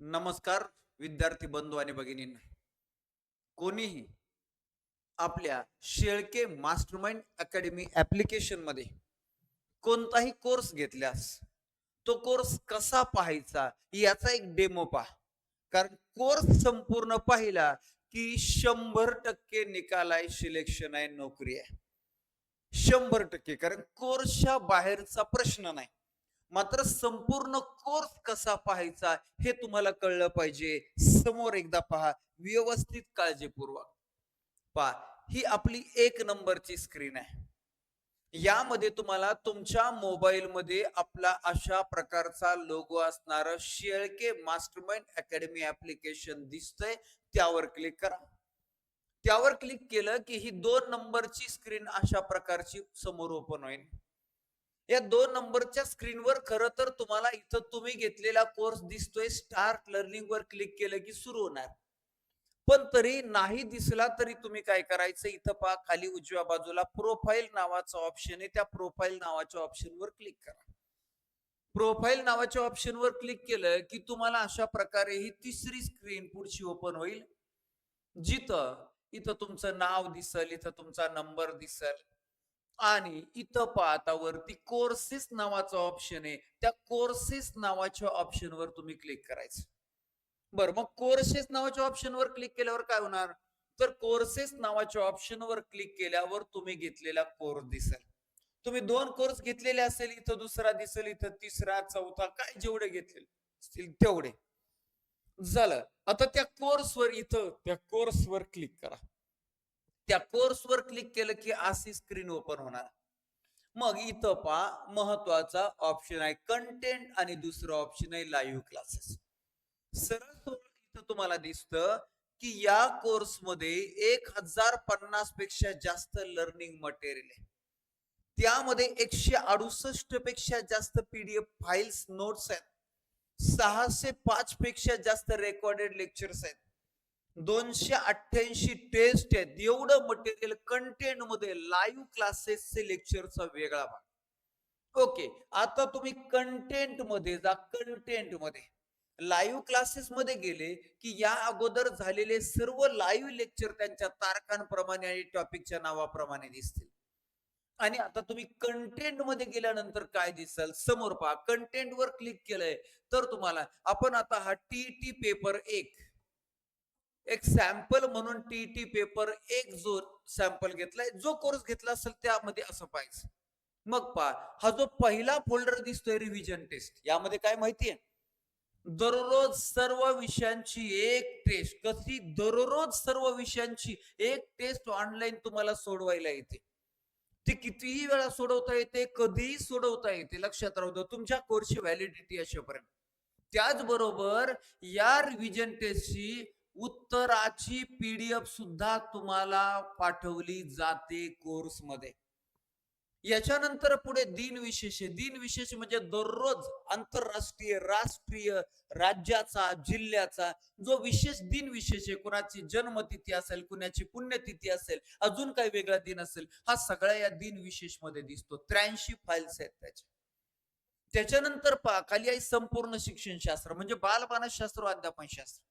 नमस्कार विद्यार्थी बंधू आणि भगिनींना. कोणीही आपल्या शेळके मास्टरमाइंड अकॅडमी ऍप्लिकेशनमध्ये कोणताही कोर्स घेतल्यास तो कोर्स कसा पाहायचा याचा एक डेमो पहा. कारण कोर्स संपूर्ण पाहिला की शंभर टक्के निकाल आहे सिलेक्शन आहे नोकरी आहे शंभर टक्के कारण कोर्सच्या बाहेरचा प्रश्न नाही. मात्र संपूर्ण कोर्स कसा पाहायचा हे तुम्हाला कळलं पाहिजे. समोर एकदा पहा व्यवस्थित काळजीपूर्वक. पहा ही आपली एक नंबरची स्क्रीन आहे. यामध्ये तुम्हाला तुमच्या मोबाईल मध्ये आपला अशा प्रकारचा लोगो असणार शेळके मास्टरमाइंड अकॅडमी ऍप्लिकेशन दिसतंय. त्यावर क्लिक करा. त्यावर क्लिक केलं की ही दोन नंबरची स्क्रीन अशा प्रकारची समोर ओपन होईल. या दोन नंबरच्या स्क्रीनवर खरं तर तुम्हाला इथं तुम्ही घेतलेला कोर्स दिसतोय. स्टार्ट लर्निंग वर क्लिक केलं की सुरू होणार. पण तरी नाही दिसला तरी तुम्ही काय करायचं? इथं पहा खाली उजव्या बाजूला प्रोफाईल नावाचा ऑप्शन आहे. त्या प्रोफाईल नावाच्या ऑप्शनवर क्लिक करा. प्रोफाईल नावाच्या ऑप्शनवर क्लिक केलं की तुम्हाला अशा प्रकारे ही तिसरी स्क्रीन पुढची ओपन होईल. जिथं इथं तुमचं नाव दिसल इथं तुमचा नंबर दिसल. आणि इथं पाहता वरती कोर्सेस नावाचा ऑप्शन आहे. त्या कोर्सेस नावाच्या ऑप्शनवर तुम्ही क्लिक करायचं. बरं मग कोर्सेस नावाच्या ऑप्शनवर क्लिक केल्यावर काय होणार? तर कोर्सेस नावाच्या ऑप्शनवर क्लिक केल्यावर तुम्ही घेतलेला कोर्स दिसेल. तुम्ही दोन कोर्स घेतलेले असेल इथं दुसरा दिसेल इथं तिसरा चौथा काय जेवढे घेतलेले असतील तेवढे. झालं. आता त्या कोर्सवर इथं त्या कोर्सवर क्लिक करा. त्या कोर्सवर क्लिक केलं की अशी स्क्रीन ओपन होणार. मग इथं पहा महत्त्वाचा ऑप्शन आहे कंटेंट आणि दुसरं ऑप्शन आहे लाईव्ह क्लासेस सरळ सरळ इथं तुम्हाला दिसतं की या कोर्समध्ये एक हजार पन्नासपेक्षा जास्त लर्निंग मटेरियल आहे. त्यामध्ये एकशे अडुसष्टपेक्षा जास्त पीडीएफ फाईल्स नोट्स आहेत. सहाशे पाच पेक्षा जास्त रेकॉर्डेड लेक्चर्स आहेत. दोनशे अठ्ठ्याऐंशी टेस्ट आहेत. एवढं मटेरियल कंटेंटमध्ये लाईव्ह क्लासेसचे लेक्चरचा वेगळा भाग. ओके आता तुम्ही कंटेंटमध्ये जा कंटेंटमध्ये. लाईव्ह क्लासेस मध्ये गेले की या अगोदर झालेले सर्व लाईव्ह लेक्चर त्यांच्या तारखांप्रमाणे आणि टॉपिकच्या नावाप्रमाणे दिसतील. आणि आता तुम्ही कंटेंटमध्ये गेल्यानंतर काय दिसल? समोर पहा कंटेंट वर क्लिक केलंय तर तुम्हाला आपण आता हा टी पेपर एक एक सॅम्पल म्हणून टी टी पेपर एक जो सॅम्पल घेतलाय जो कोर्स घेतला असेल त्यामध्ये असं पाहिजे मग पहा हा जो पहिला फोल्डर दिसतोय रिव्हिजन टेस्ट यामध्ये काय माहितीये? दररोज सर्व विषयांची एक टेस्ट कशी दररोज सर्व विषयांची एक टेस्ट ऑनलाईन तुम्हाला सोडवायला येते. ती कितीही वेळा सोडवता येते कधीही सोडवता येते. लक्षात राहू द्या तुमच्या कोर्सची व्हॅलिडिटी असेपर्यंत त्याचबरोबर या रिव्हिजन टेस्टची उत्तराची पीडीएफ सुद्धा तुम्हाला पाठवली जाते कोर्समध्ये याच्यानंतर पुढे दिन विशेष दिन विशेष म्हणजे दररोज आंतरराष्ट्रीय राष्ट्रीय राज्याचा जिल्ह्याचा जो विशेष दिन विशेष आहे कुणाची जन्मतिथी असेल कुणाची पुण्यतिथी असेल अजून काही वेगळा दिन असेल हा सगळा या दिन विशेषमध्ये दिसतो. त्र्याऐंशी फाईल्स आहेत त्याच्या त्याच्यानंतर खाली आहे संपूर्ण शिक्षणशास्त्र म्हणजे बालमानसशास्त्र व अध्यापनशास्त्र.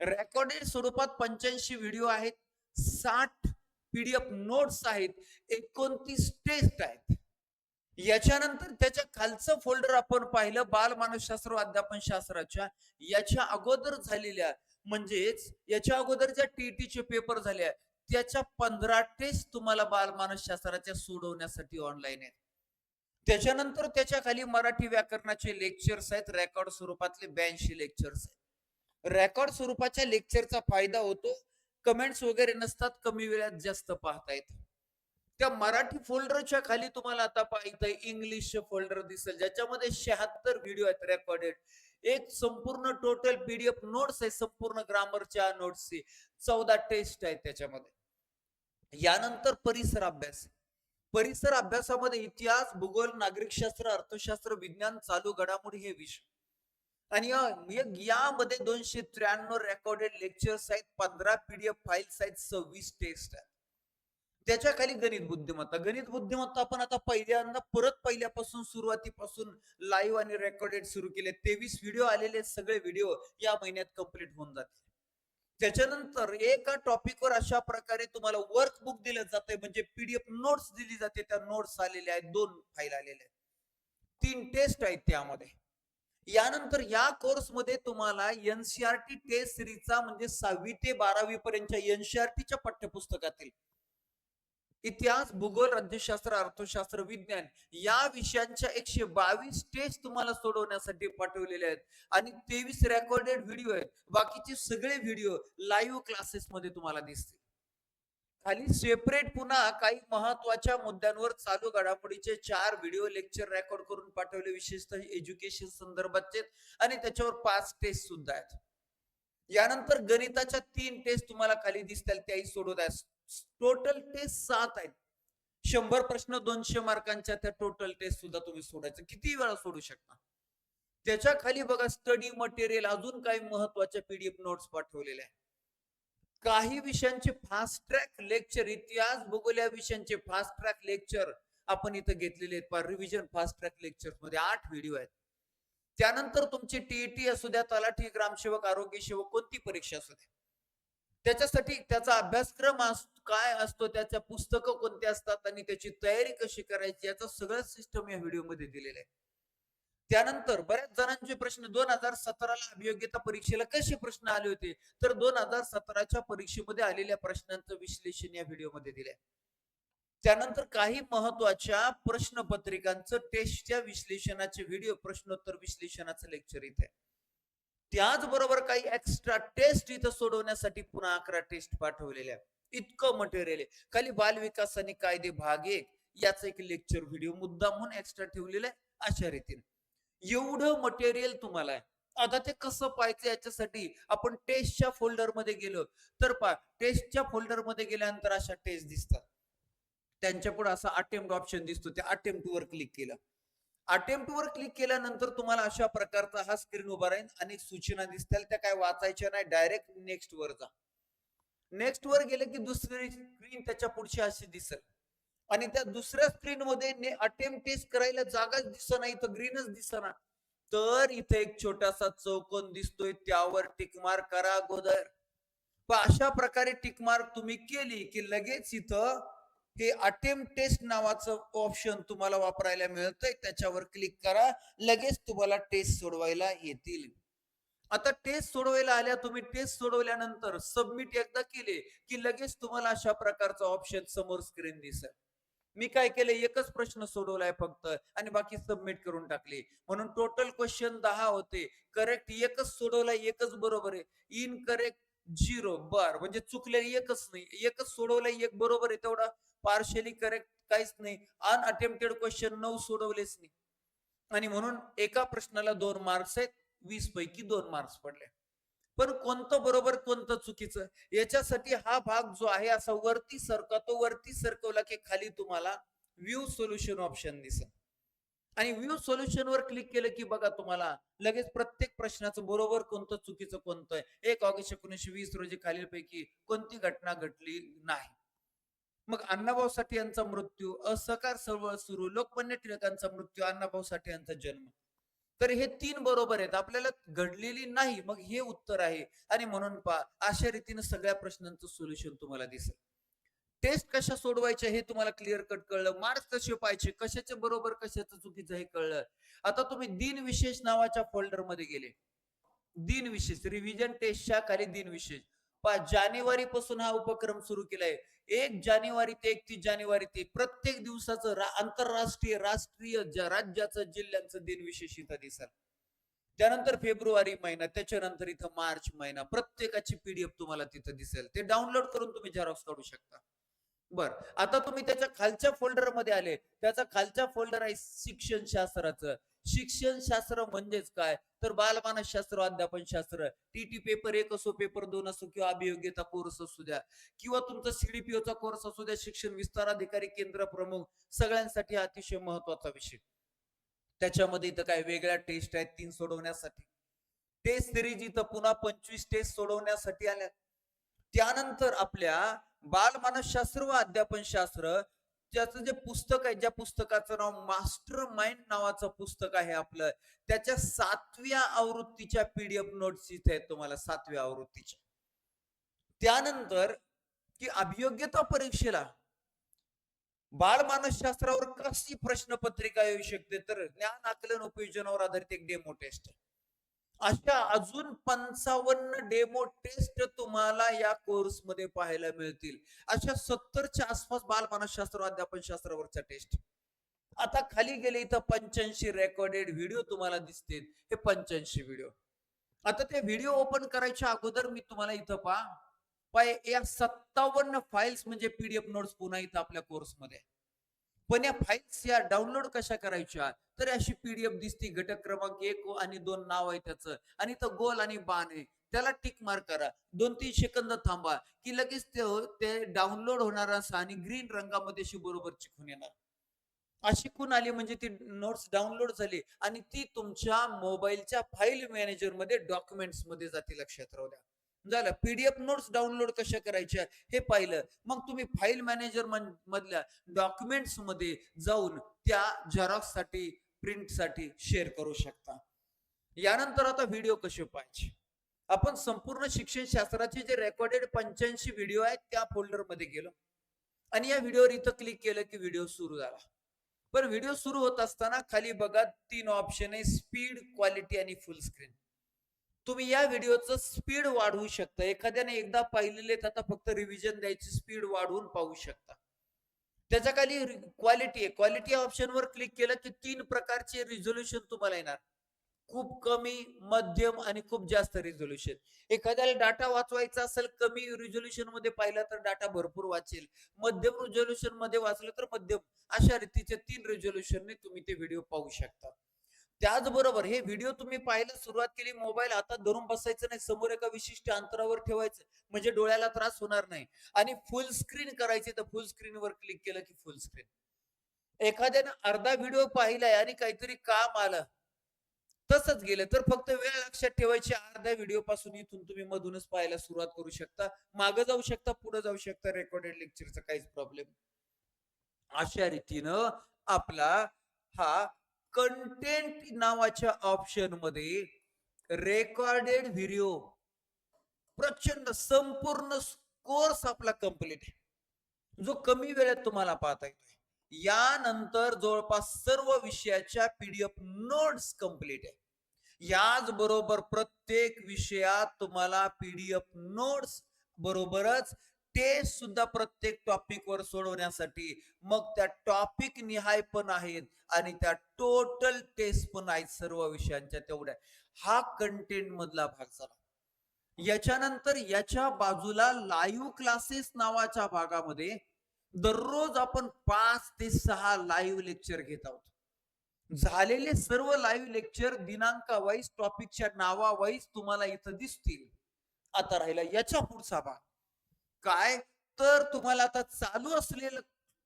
रेकॉर्डेड स्वरूपात पंच्याऐंशी व्हिडिओ आहेत साठ पीडीएफ नोट्स आहेत एकोणतीस टेस्ट आहेत. याच्यानंतर त्याच्या खालचं फोल्डर आपण पाहिलं बाल मानसशास्त्र अध्यापन शास्त्राच्या. याच्या अगोदर झालेल्या म्हणजेच याच्या अगोदर ज्या टीटीचे पेपर झाले त्याच्या पंधरा टेस्ट तुम्हाला बाल मानसशास्त्राच्या सोडवण्यासाठी ऑनलाईन आहेत. त्याच्यानंतर त्याच्याखाली मराठी व्याकरणाचे लेक्चर्स आहेत रेकॉर्ड स्वरूपातले ब्याऐंशी लेक्चर्स आहेत. रेकॉर्ड स्वरूपाच्या लेक्चरचा फायदा होतो. कमेंट्स वगैरे नसतात कमी वेळात जास्त पाहता येत त्या मराठी फोल्डरच्या खाली तुम्हाला आता पाहिजे इंग्लिश फोल्डर दिसेल. ज्याच्यामध्ये शहात्तर व्हिडिओ आहेत रेकॉर्डेड एक संपूर्ण टोटल पीडीएफ नोट्स आहे संपूर्ण ग्रामरच्या नोट्सची चौदा टेस्ट आहेत त्याच्यामध्ये. यानंतर परिसर अभ्यास. परिसर अभ्यासामध्ये इतिहास भूगोल नागरिकशास्त्र अर्थशास्त्र विज्ञान चालू घडामोडी हे विषय. आणि यामध्ये दोनशे त्र्याण्णव रेकॉर्डेड लेक्चर्स आहेत पंधरा पीडीएफ फाईल्स आहेत सव्वीस टेस्ट आहेत. त्याच्याखाली गणित बुद्धिमत्ता. गणित बुद्धिमत्ता आपण आता पहिल्यांदा परत पहिल्यापासून सुरुवातीपासून लाईव्ह आणि रेकॉर्डेड सुरू केले. तेवीस व्हिडिओ आलेले सगळे व्हिडिओ या महिन्यात कंप्लीट होऊन जातील. त्याच्यानंतर एका टॉपिकवर अशा प्रकारे तुम्हाला वर्कबुक दिलं जाते म्हणजे पीडीएफ नोट्स दिली जाते. त्या नोट्स आलेल्या आहेत दोन फाईल आलेल्या आहेत. तीन टेस्ट आहेत त्यामध्ये. यानंतर या कोर्समध्ये तुम्हाला एनसीआरटी टेस्ट सिरीजचा म्हणजे सहावी ते बारावी पर्यंतच्या एनसीआरटीच्या पाठ्यपुस्तकातील इतिहास भूगोल राज्यशास्त्र अर्थशास्त्र विज्ञान या विषयांच्या एकशे बावीस टेस्ट तुम्हाला सोडवण्यासाठी पाठवलेले आहेत. आणि तेवीस रेकॉर्डेड व्हिडिओ आहेत. बाकीचे सगळे व्हिडिओ लाईव्ह क्लासेस मध्ये तुम्हाला दिसतील. खाली सेपरेट पुन्हा काही महत्त्वाच्या मुद्द्यांवर चालू घडामोडीचे चार व्हिडिओ लेक्चर रेकॉर्ड करून पाठवले विशेषतः एज्युकेशन संदर्भाचे आणि त्याच्यावर पाच टेस्ट सुद्धा आहेत. यानंतर गणिताच्या तीन टेस्ट तुम्हाला खाली दिसतील त्याही सोडवत आहेत. टोटल टेस्ट सात आहेत. शंभर प्रश्न दोनशे मार्कांच्या त्या टोटल टेस्ट सुद्धा तुम्ही सोडायचं. किती वेळा सोडू शकता. त्याच्याखाली बघा स्टडी मटेरियल अजून काही महत्त्वाच्या पीडीएफ नोट्स पाठवलेल्या आहेत. काही विषयांचे फास्ट ट्रॅक लेक्चर इतिहास भूगोल या विषयांचे फास्ट ट्रॅक लेक्चर आपण इथं घेतलेले आहेत. रिव्हिजन फास्ट ट्रॅक लेक्चरमध्ये आठ व्हिडिओ आहेत. त्यानंतर तुमची टीईटी असू द्या तलाठी ग्रामसेवक आरोग्य सेवक कोणती परीक्षा असू द्या. त्याच्यासाठी त्याचा अभ्यासक्रम काय असतो त्याच्या पुस्तकं कोणते असतात आणि त्याची तयारी कशी करायची याचा सगळं सिस्टम या व्हिडिओमध्ये दिलेलं आहे. त्यानंतर बऱ्याच जणांचे प्रश्न दोन हजार सतराला अभियोग्यता परीक्षेला कसे प्रश्न आले होते? तर दोन हजार सतराच्या परीक्षेमध्ये आलेल्या प्रश्नांचं विश्लेषण या व्हिडिओमध्ये दिलंय. त्यानंतर काही महत्त्वाच्या प्रश्नपत्रिकांचं टेस्टच्या विश्लेषणाचे व्हिडिओ प्रश्नोत्तर विश्लेषणाचं लेक्चर इथे. त्याचबरोबर काही एक्स्ट्रा टेस्ट इथं सोडवण्यासाठी पुन्हा अकरा टेस्ट पाठवलेल्या इतकं मटेरियल आहे. खाली बाल विकास आणि कायदे भाग एक याचं एक लेक्चर व्हिडिओ मुद्दा म्हणून एक्स्ट्रा ठेवलेला आहे अशा रीतीने. एवढं मटेरियल तुम्हाला आहे. आता ते कसं पाहायचं याच्यासाठी? आपण टेस्टच्या फोल्डरमध्ये गेलो. तर पा टेस्टच्या फोल्डरमध्ये गेल्यानंतर अशा टेस्ट दिसतात. त्यांच्या पुढे असा अटेम्प्ट ऑप्शन दिसतो. त्या अटेम्प्ट वर क्लिक केलं. अटेम्प्ट वर क्लिक केल्यानंतर तुम्हाला अशा प्रकारचा हा स्क्रीन उभा राहील आणि सूचना दिसतील. त्या काय वाचायच्या नाही. डायरेक्ट नेक्स्ट वर जा. नेक्स्ट वर गेलं की दुसरी स्क्रीन त्याच्या पुढची अशी दिसेल. आणि त्या दुसऱ्या स्क्रीन मध्ये अटेम्प्ट टेस्ट करायला जागाच दिसना इथं ग्रीनच दिसना. तर इथे एक छोटासा चौकोन दिसतोय त्यावर टिकमार करा अगोदर. अशा प्रकारे टिकमार्क तुम्ही केली की लगेच इथं हे अटेम्प्ट टेस्ट नावाचं ऑप्शन तुम्हाला वापरायला मिळतंय त्याच्यावर क्लिक करा लगेच तुम्हाला टेस्ट सोडवायला येतील. आता टेस्ट सोडवायला आल्या तुम्ही टेस्ट सोडवल्यानंतर सबमिट एकदा केले की लगेच तुम्हाला अशा प्रकारचं ऑप्शन समोर स्क्रीन दिसेल. मी काय केलं? एकच प्रश्न सोडवलाय फक्त. आणि बाकी सबमिट करून टाकले. म्हणून टोटल क्वेश्चन दहा होते. करेक्ट एकच सोडवलाय एकच बरोबर आहे. इन करेक्ट झिरो बर. म्हणजे चुकले एकच नाही. एकच सोडवलंय एक बरोबर आहे तेवढा. पार्शली करेक्ट काहीच नाही. अनअटेम्प्टेड क्वेश्चन नऊ सोडवलेच नाही. आणि म्हणून एका प्रश्नाला दोन मार्क्स आहेत. वीस पैकी दोन मार्क्स पडले. पण कोणतं बरोबर कोणतं चुकीचं? याच्यासाठी हा भाग जो आहे असा वरती सरकतो वरती सरकवला की खाली तुम्हाला व्ह्यू सोल्युशन ऑप्शन दिसेल. आणि व्ह्यू सोल्युशन वर क्लिक केलं की बघा तुम्हाला लगेच प्रत्येक प्रश्नाचं बरोबर कोणतं चुकीचं कोणतं आहे? एक ऑगस्ट एकोणीसशे वीस रोजी खालीलपैकी कोणती घटना घडली नाही. मग अण्णाभाऊ साठे यांचा मृत्यू असहकार चळवळ सुरू लोकमान्य टिळकांचा मृत्यू अण्णाभाऊ साठे यांचा जन्म. तर हे तीन बरोबर आहेत. आपल्याला घडलेली नाही मग हे उत्तर आहे. आणि म्हणून पा अशा रीतीने सगळ्या प्रश्नांचं सोल्युशन तुम्हाला दिसेल. टेस्ट कशा सोडवायच्या हे तुम्हाला क्लिअर कट कळलं. मार्क्स कसे पाहिजे कशाचे बरोबर कशाचं चुकीचं हे कळलं. आता तुम्ही दिन विशेष नावाच्या फोल्डरमध्ये गेले. दिन विशेष रिव्हिजन टेस्टच्या खाली दिन विशेष. जानेवारी पासून हा उपक्रम सुरू केलाय. एक जानेवारी ते एकतीस जानेवारी ते प्रत्येक दिवसाचं रा- आंतरराष्ट्रीय राष्ट्रीय राज्याचं जिल्ह्यांचं दिन विशेष इथं दिसल त्यानंतर फेब्रुवारी महिना त्याच्यानंतर इथं मार्च महिना. प्रत्येकाची पीडीएफ तुम्हाला तिथं दिसेल. ते डाउनलोड करून तुम्ही झेरॉक्स काढू शकता. बर. आता तुम्ही त्याच्या खालच्या फोल्डरमध्ये आले. त्याचा खालच्या फोल्डर आहे शिक्षण शिक्षण शास्त्र म्हणजेच काय? तर बालमानसशास्त्र अध्यापन शास्त्र. टीटी पेपर एक असो पेपर दोन असो किंवा अभियोग्यता कोर्स असू द्या किंवा तुमचा सीडीपीओचा कोर्स असू द्या शिक्षण विस्तार अधिकारी केंद्र प्रमुख सगळ्यांसाठी अतिशय महत्त्वाचा विषय. त्याच्यामध्ये इथं काय वेगळ्या टेस्ट आहेत तीन सोडवण्यासाठी. टेस्ट सिरीज इथं पुन्हा पंचवीस टेस्ट सोडवण्यासाठी आल्या. त्यानंतर आपल्या बालमानसशास्त्र व अध्यापन ज्याचं जे पुस्तक आहे ज्या पुस्तकाचं नाव मास्टर माइंड नावाचं पुस्तक आहे आपलं त्याच्या सातव्या आवृत्तीच्या पीडीएफ नोट्स इथे आहेत तुम्हाला सातव्या आवृत्तीच्या. त्यानंतर की अभियोग्यता परीक्षेला बाळ मानसशास्त्रावर कशी प्रश्नपत्रिका येऊ शकते? तर ज्ञान आकलन उपयोजनावर आधारित एक डेमो टेस्ट आहे. अशा अजून पंचावन्न डेमो टेस्ट तुम्हाला या कोर्समध्ये पाहायला मिळतील. अशा सत्तरच्या आसपास बालमानसशास्त्र अध्यापन शास्त्रावरच्या टेस्ट आता खाली गेले इथं पंच्याऐंशी रेकॉर्डेड व्हिडिओ तुम्हाला दिसतील. हे पंच्याऐंशी व्हिडिओ आता ते व्हिडिओ ओपन करायच्या अगोदर मी तुम्हाला इथं पहा. पाय या सत्तावन्न फाईल्स म्हणजे पीडीएफ नोट्स पुन्हा इथं आपल्या कोर्समध्ये पण या फाईल्स या डाउनलोड कशा करायच्या? तर अशी पीडीएफ दिसते घटक क्रमांक एक आणि दोन नाव आहे त्याचं. आणि तो गोल आणि बाण आहे. त्याला टिक मार्क करा. दोन तीन सेकंद थांबा की लगेच ते डाउनलोड होणार असं आणि ग्रीन रंगामध्ये अशी बरोबर चिकून येणार. अशी खून आली म्हणजे ती नोट्स डाउनलोड झाली आणि ती तुमच्या मोबाईलच्या फाईल मॅनेजरमध्ये डॉक्युमेंट्समध्ये जाते लक्षात राहू द्या. झालं. पीडीएफ नोट्स डाउनलोड कशा करायच्या? हे पाहिलं. मग तुम्ही फाईल मॅनेजर मधल्या डॉक्युमेंट्समध्ये जाऊन त्या झेरॉक्ससाठी प्रिंटसाठी शेअर करू शकता. यानंतर आता व्हिडिओ कसे पाहिजे आपण संपूर्ण शिक्षण शास्त्राचे जे रेकॉर्डेड पंच्याऐंशी व्हिडिओ आहेत त्या फोल्डरमध्ये गेलो. आणि या व्हिडिओवर इथं क्लिक केलं की व्हिडिओ सुरू झाला. पण व्हिडिओ सुरू होत असताना खाली बघा तीन ऑप्शन आहे स्पीड क्वालिटी आणि फुल स्क्रीन तुम्ही या व्हिडिओचं स्पीड वाढवू शकता. एखाद्याने एकदा पाहिलेले आता फक्त रिव्हिजन द्यायची स्पीड वाढवून पाहू शकता. त्याच्याखाली क्वालिटी आहे. क्वालिटी ऑप्शनवर क्लिक केलं की तीन प्रकारचे रिझोल्युशन तुम्हाला येणार. खूप कमी मध्यम आणि खूप जास्त रिझोल्युशन एखाद्याला डाटा वाचवायचा असेल कमी रिझोल्युशनमध्ये पाहिला तर डाटा भरपूर वाचेल. मध्यम रिझोल्युशनमध्ये वाचलं तर मध्यम. अशा रीतीचे तीन रिझोल्युशनने तुम्ही ते व्हिडिओ पाहू शकता. त्याचबरोबर हे व्हिडिओ तुम्ही पाहायला सुरुवात केली मोबाईल हातात धरून बसायचं नाही समोर एका विशिष्ट अंतरावर ठेवायचं म्हणजे डोळ्याला त्रास होणार नाही. आणि फुल स्क्रीन करायची तर फुल स्क्रीनवर क्लिक केलं की फुल स्क्रीन एखाद्यानं अर्धा व्हिडिओ पाहिलाय आणि काहीतरी काम आलं तसंच गेलं तर फक्त वेळ लक्षात ठेवायची अर्ध्या व्हिडिओ पासून इथून तुम्ही मधूनच पाहायला सुरुवात करू शकता. मागे जाऊ शकता पुढे जाऊ शकता रेकॉर्डेड लेक्चरचा काहीच प्रॉब्लेम अशा रीतीनं आपला हा कंटेंट नावाच्या ऑप्शनमध्ये रेकॉर्डेड व्हिडिओ प्रचंड संपूर्ण कोर्स आपला कंप्लीट आहे. जो कमी वेळेत तुम्हाला पाहता येतोय. यानंतर जवळपास सर्व विषयाच्या पीडीएफ नोट्स कंप्लीट आहे. याच बरोबर प्रत्येक विषयात तुम्हाला पीडीएफ नोट्स बरोबरच टेस्ट सुद्धा प्रत्येक टॉपिक वर सोडवण्यासाठी मग त्या टॉपिक निहाय पण आहेत आणि त्या टोटल टेस्ट पण आहेत सर्व विषयांच्या तेवढ्या. हा कंटेंट मधला भाग झाला. याच्यानंतर याच्या बाजूला लाईव्ह क्लासेस नावाच्या भागामध्ये दररोज आपण पाच ते सहा लाईव्ह लेक्चर घेत आहोत. झालेले सर्व लाईव्ह लेक्चर दिनांका वाईज टॉपिकच्या नावा वाईज तुम्हाला इथं दिसतील. आता राहिला याच्या पुढचा भाग. काय? तर तुम्हाला आता चालू असलेलं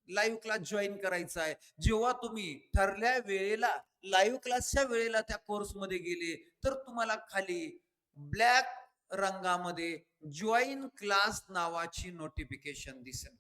लाईव्ह क्लास जॉईन करायचा आहे. जेव्हा तुम्ही ठरल्या वेळेला लाईव्ह क्लासच्या वेळेला त्या कोर्समध्ये गेले तर तुम्हाला खाली ब्लॅक रंगामध्ये जॉईन क्लास नावाची नोटिफिकेशन दिसेल.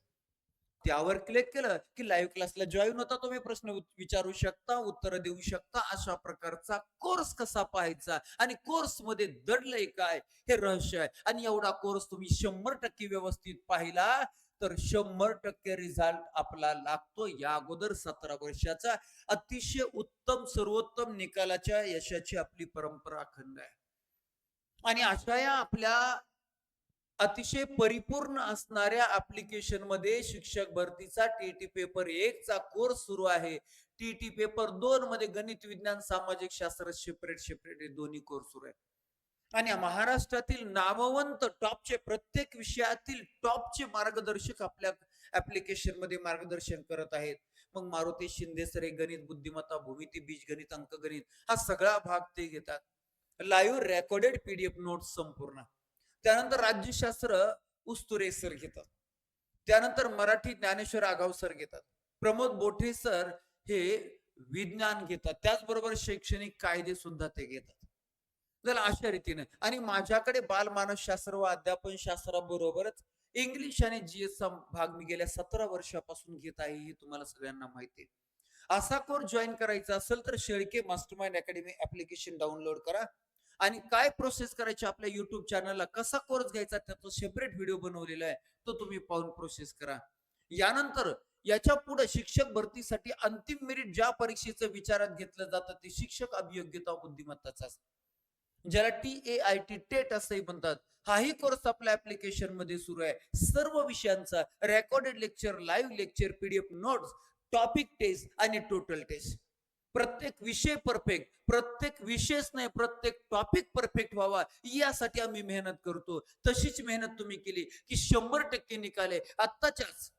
त्यावर क्लिक केलं की लाईव्ह क्लासला जॉईन होता तुम्ही प्रश्न विचारू शकता उत्तर देऊ शकता. अशा प्रकारचा कोर्स कसा पाहायचा आणि कोर्समध्ये दडलंय काय हे रहस्य आहे. आणि एवढा कोर्स तुम्ही शंभर टक्के व्यवस्थित पाहिला तर शंभर टक्के रिझल्ट आपला लागतो. या अगोदर सतरा वर्षाचा अतिशय उत्तम सर्वोत्तम निकालाच्या यशाची आपली परंपरा अखंड आहे. आणि अशा या आपल्या अतिशय परिपूर्ण असणाऱ्या ऍप्लिकेशनमध्ये शिक्षक भरतीचा टीटी पेपर एक चा कोर्स सुरू आहे. टीटी पेपर दोन मध्ये गणित विज्ञान सामाजिक शास्त्र सेपरेट सेपरेट हे दोन्ही कोर्स सुरू आहे आणि महाराष्ट्रातील नामवंत टॉपचे प्रत्येक विषयातील टॉपचे मार्गदर्शक आपल्या ऍप्लिकेशनमध्ये मार्गदर्शन करत आहेत. मग मारुती शिंदे सर हे गणित बुद्धिमत्ता भूमिती बीजगणित अंकगणित हा सगळा भाग ते घेतात. लाईव्ह रेकॉर्डेड पीडीएफ नोट्स संपूर्ण. त्यानंतर राज्यशास्त्र उस्तुरे सर घेतात. त्यानंतर मराठी ज्ञानेश्वर आगाव सर घेतात. प्रमोद बोठे सर हे विज्ञान घेतात. त्याचबरोबर शैक्षणिक कायदे सुद्धा ते घेतात. चला अशा रीतीने. आणि माझ्याकडे बालमानसशास्त्र व अध्यापन शास्त्राबरोबरच इंग्लिश आणि जीएसचा भाग मी गेल्या सतरा वर्षापासून घेत आहे हे तुम्हाला सगळ्यांना माहिती आहे. असा कोर्स जॉईन करायचा असेल तर Shelke master mind academy application download करा. आणि काय प्रोसेस करायची आपल्या युट्यूब चॅनलला कसा कोर्स घ्यायचा? त्याचा सेपरेट व्हिडिओ बनवलेला आहे. तो तुम्ही पाहून प्रोसेस करा. यानंतर याच्यापुढे शिक्षक भरतीसाठी अंतिम मेरिट ज्या परीक्षेचं विचारात घेतलं जातं ते शिक्षक अभियोग्यता बुद्धिमत्ताचा ज्याला T A I T TET असंही म्हणतात. हाही कोर्स आपल्या ऍप्लिकेशनमध्ये सुरू आहे. सर्व विषयांचा recorded lecture live lecture PDF notes topic test आणि टोटल टेस्ट प्रत्येक विषय परफेक्ट प्रत्येक विषयच नाही प्रत्येक टॉपिक परफेक्ट व्हावा यासाठी आम्ही मेहनत करतो. तशीच मेहनत तुम्ही केली की शंभर टक्के निकाले आत्ताच्याच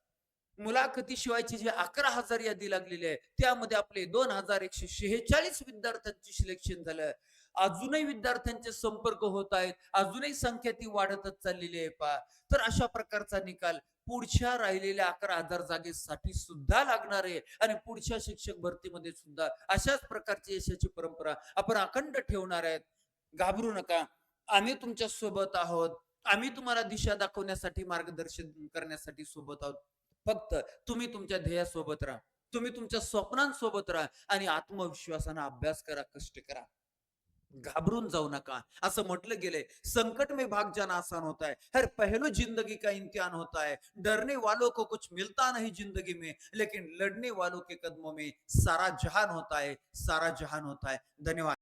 मुलाखती जे अकरा हजार यादी लागलेली आहे त्यामध्ये आपले दोन हजार एकशे शेहेचाळीस विद्यार्थ्यांचे सिलेक्शन झालं. अजूनही विद्यार्थ्यांचे संपर्क होत आहेत अजूनही संख्या ती वाढतच चाललेली आहे पा तर अशा प्रकारचा निकाल पुढच्या राहिलेल्या अकरा हजार जागेसाठी सुद्धा लागणार आहे. आणि पुढच्या शिक्षक भरतीमध्ये सुद्धा अशाच प्रकारची यशाची परंपरा आपण अखंड ठेवणार आहेत. घाबरू नका. आम्ही तुमच्यासोबत आहोत. आम्ही तुम्हाला दिशा दाखवण्यासाठी मार्गदर्शन करण्यासाठी सोबत आहोत. फक्त तुम्ही तुमच्या ध्येयासोबत राहा. तुम्ही तुमच्या स्वप्नांसोबत राहा. आणि आत्मविश्वासाने अभ्यास करा कष्ट करा. घाबरून जाऊ नका. असं म्हटलं गेलंय. संकट में भाग जाना आसान होता है हर पहलू जिंदगी का इम्तिहान होता है डरने वालों को कुछ मिलता नहीं जिंदगी में लेकिन लड़ने वालों के कदमों में सारा जहान होता है सारा जहान होता है धन्यवाद.